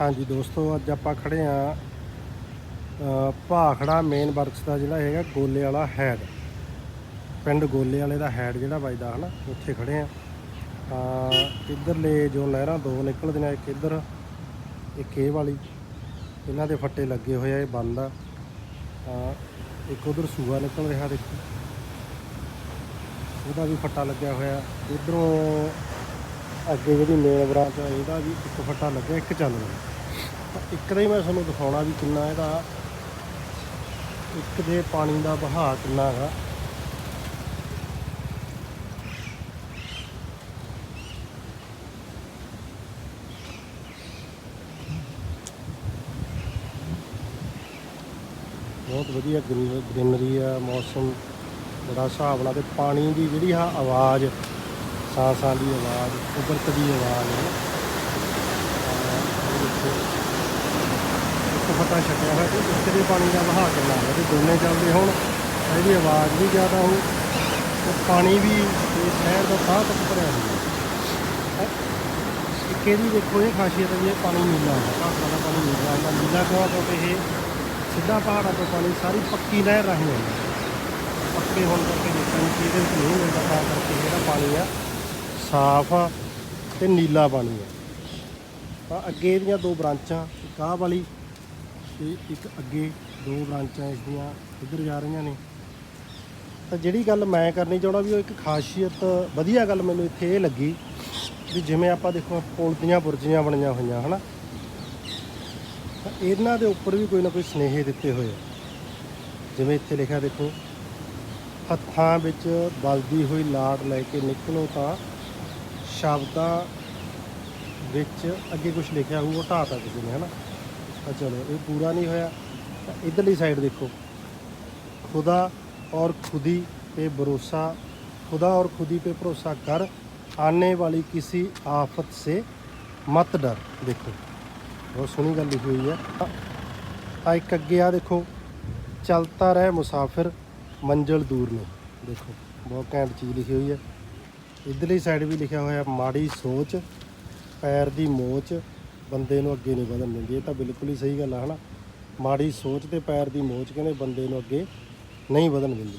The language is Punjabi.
ਹਾਂਜੀ ਦੋਸਤੋ ਅੱਜ ਆਪਾਂ ਖੜੇ ਆ ਭਾਖੜਾ ਮੇਨ ਵਰਕਸ ਦਾ ਜਿਹੜਾ ਹੈਗਾ ਗੋਲੇ ਵਾਲਾ ਹੈਡ ਪਿੰਡ ਗੋਲੇ ਵਾਲੇ ਦਾ ਹੈਡ ਜਿਹੜਾ ਵੱਜਦਾ ਹਨਾ ਉੱਥੇ ਖੜੇ ਆ ਤਾਂ ਇੱਧਰਲੇ ਜੋ ਨਹਿਰਾਂ ਦੋ ਨਿਕਲਦੇ ਨੇ, ਇੱਕ ਇੱਧਰ ਇੱਕ ਇਹ ਵਾਲੀ। ਇਹਨਾਂ ਦੇ ਫੱਟੇ ਲੱਗੇ ਹੋਏ ਆ ਇਹ ਬੰਦ ਆ। ਇੱਕ ਉਧਰ ਸੂਆ ਨਿਕਲ ਰਿਹਾ ਦੇਖੋ। ਉਹਦਾ ਵੀ ਫੱਟਾ ਲੱਗਿਆ ਹੋਇਆ। ਇਧਰੋਂ ਅੱਗੇ ਜਿਹੜੀ ਮੇਨ ਬ੍ਰਾਂਚ ਆ, ਇਹਦਾ ਵੀ ਇੱਕ ਫੱਟਾ ਲੱਗਿਆ, ਇੱਕ ਚੱਲ ਰਿਹਾ। ਤਾਂ ਇੱਕ ਦਾ ਹੀ ਮੈਂ ਤੁਹਾਨੂੰ ਦਿਖਾਉਣਾ ਵੀ ਕਿੰਨਾ ਇਹਦਾ, ਇੱਕ ਦੇ ਪਾਣੀ ਦਾ ਵਹਾਅ ਕਿੰਨਾ ਹੈਗਾ। ਬਹੁਤ ਵਧੀਆ ਗ੍ਰੀਨਰੀ ਆ, ਮੌਸਮ ਬੜਾ ਹਿਸਾਬ ਨਾਲ ਤੇ ਪਾਣੀ ਦੀ ਜਿਹੜੀ ਆ ਆਵਾਜ਼ ਸਾਂ ਸਾਂ ਦੀ ਆਵਾਜ਼, ਕੁਦਰਤ ਦੀ ਆਵਾਜ਼ ਹੈ। ਤਾਂ ਇੱਕ ਫਟਾ ਛੱਡਿਆ ਹੋਇਆ ਤੇ ਇੱਕ ਦੇ ਪਾਣੀ ਦਾ ਵਹਾਅ ਕਿੰਨਾ ਹੈ ਤੇ ਦੋਨੇ ਚੱਲਦੇ ਹੁਣ ਇਹਦੀ ਆਵਾਜ਼ ਵੀ ਜ਼ਿਆਦਾ ਹੋ ਤੇ ਪਾਣੀ ਵੀ ਇਸ ਸ਼ਹਿਰ ਦਾ ਸਾਹ ਤੱਕ ਭਰਿਆ ਹੋਇਆ ਹੈ? ਇੱਕ ਇਹਦੀ ਦੇਖੋ, ਇਹ ਖਾਸੀਅਤ ਹੈ ਵੀ ਇਹ ਪਾਣੀ ਨੀਲਾ ਹੈ। ਘਾਟਾਂ ਦਾ ਪਾਣੀ ਨੀਲਾ ਆਉਂਦਾ ਨੀਲਾ ਕਿਉਂ ਕਿਉਂਕਿ ਇਹ ਸਿੱਧਾ ਪਹਾੜਾਂ ਤੋਂ ਪਾਣੀ, ਸਾਰੀ ਪੱਕੀ ਨਹਿਰ ਰਾਹੀਂ ਆਉਂਦਾ ਪੱਕੇ ਹੋਣ ਕਰਕੇ ਦੇਖਣ ਨੂੰ ਇਹਦੇ ਵਿੱਚ ਨਹੀਂ ਮਿਲਦਾ, ਤਾਂ ਕਰਕੇ ਜਿਹੜਾ ਪਾਣੀ ਆ ਸਾਫ਼ ਆ ਤੇ ਨੀਲਾ ਪਾਣੀ ਆ। ਤਾਂ ਅੱਗੇ ਇਹਦੀਆਂ ਦੋ ਬ੍ਰਾਂਚਾਂ, ਇੱਕ ਆਹ ਵਾਲੀ ਤੇ ਇੱਕ ਅੱਗੇ ਦੋ ਬ੍ਰਾਂਚਾਂ ਇਸ ਦੀਆਂ ਇੱਧਰ ਜਾ ਰਹੀਆਂ ਨੇ। ਤਾਂ ਜਿਹੜੀ ਗੱਲ ਮੈਂ ਕਰਨੀ ਚਾਹੁੰਦਾ ਵੀ ਉਹ ਇੱਕ ਖਾਸੀਅਤ, ਵਧੀਆ ਗੱਲ ਮੈਨੂੰ ਇੱਥੇ ਇਹ ਲੱਗੀ ਵੀ ਜਿਵੇਂ ਆਪਾਂ ਦੇਖੋ ਪੁਲਦੀਆਂ ਬੁਰਜੀਆਂ ਬਣੀਆਂ ਹੋਈਆਂ, ਹਨਾ? ਤਾਂ ਇਹਨਾਂ ਦੇ ਉੱਪਰ ਵੀ ਕੋਈ ਨਾ ਕੋਈ ਸਨੇਹੇ ਦਿੱਤੇ ਹੋਏ ਆ। ਜਿਵੇਂ ਇੱਥੇ ਲਿਖਿਆ ਦੇਖੋ, ਹੱਥਾਂ ਵਿੱਚ ਬਲਦੀ ਹੋਈ ਲਾੜ ਲੈ ਕੇ ਨਿਕਲੋ ਤਾਂ ਸ਼ਬਦਾਂ ਵਿੱਚ ਅੱਗੇ ਕੁਝ ਲਿਖਿਆ ਹੋਊ ਉਹ ਢਾਤਾ ਕਿਸੇ ਨੇ ਹਨਾ ਤਾਂ ਚਲੋ ਇਹ ਪੂਰਾ ਨਹੀਂ ਹੋਇਆ ਤਾਂ ਇਧਰਲੀ ਸਾਈਡ ਦੇਖੋ खुदा और खुदी पे भरोसा खुदा और खुदी पे भरोसा कर आने वाली किसी आफत से मत डर देखो ਬਹੁਤ ਸੋਹਣੀ ਗੱਲ ਲਿਖੀ ਹੋਈ ਹੈ ਆ ਇੱਕ ਅੱਗੇ ਆ ਦੇਖੋ ਚਲਤਾ ਰਹਿ ਮੁਸਾਫਿਰ ਮੰਜ਼ਲ ਦੂਰ ਨੇ ਦੇਖੋ ਬਹੁਤ ਘੈਂਟ ਚੀਜ਼ ਲਿਖੀ ਹੋਈ ਹੈ ਇਧਰਲੀ ਸਾਈਡ ਵੀ ਲਿਖਿਆ ਹੋਇਆ, ਮਾੜੀ ਸੋਚ, ਪੈਰ ਦੀ ਮੋਚ, ਬੰਦੇ ਨੂੰ ਅੱਗੇ ਨਹੀਂ ਵਧਣ ਦਿੰਦੀ। ਇਹ ਤਾਂ ਬਿਲਕੁਲ ਹੀ ਸਹੀ ਗੱਲ ਆ, ਹਨਾ? ਮਾੜੀ ਸੋਚ ਤੇ ਪੈਰ ਦੀ ਮੋਚ ਕਹਿੰਦੇ ਬੰਦੇ ਨੂੰ ਅੱਗੇ ਨਹੀਂ ਵਧਣ ਦਿੰਦੀ।